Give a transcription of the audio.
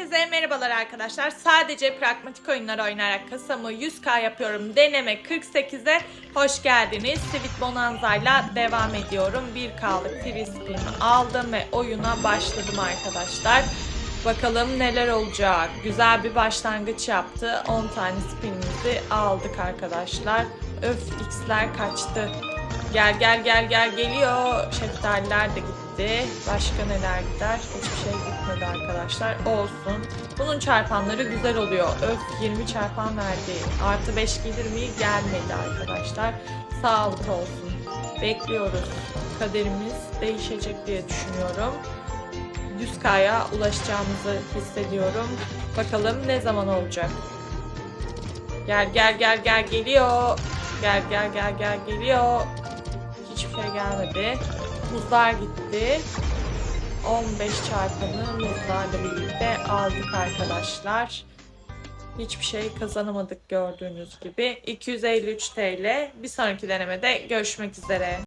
Herkese merhabalar arkadaşlar. Sadece pragmatik oyunlar oynayarak kasamı 100k yapıyorum deneme 48'e hoş geldiniz. Sweet Bonanza ile devam ediyorum. 1k'lık free spin'i aldım ve oyuna başladım arkadaşlar. Bakalım neler olacak. Güzel bir başlangıç yaptı. 10 tane spinimizi aldık arkadaşlar. Öf x'ler kaçtı. Gel gel gel gel geliyor. Şeftaliler de gitti. Başka neler gider? Hiçbir şey gitmedi arkadaşlar. Olsun. Bunun çarpanları güzel oluyor. Öf 20 çarpan verdi. Artı 5 gelir mi? Gelmedi arkadaşlar. Sağlık olsun. Bekliyoruz. Kaderimiz değişecek diye düşünüyorum. 100K'ya ulaşacağımızı hissediyorum. Bakalım ne zaman olacak. Gel gel gel gel geliyor. Gel gel gel gel geliyor. Hiçbir şey gelmedi. Muzlar gitti. 15 çarpanı muzlarla birlikte aldık arkadaşlar. Hiçbir şey kazanamadık gördüğünüz gibi. 253 TL. Bir sonraki denemede görüşmek üzere.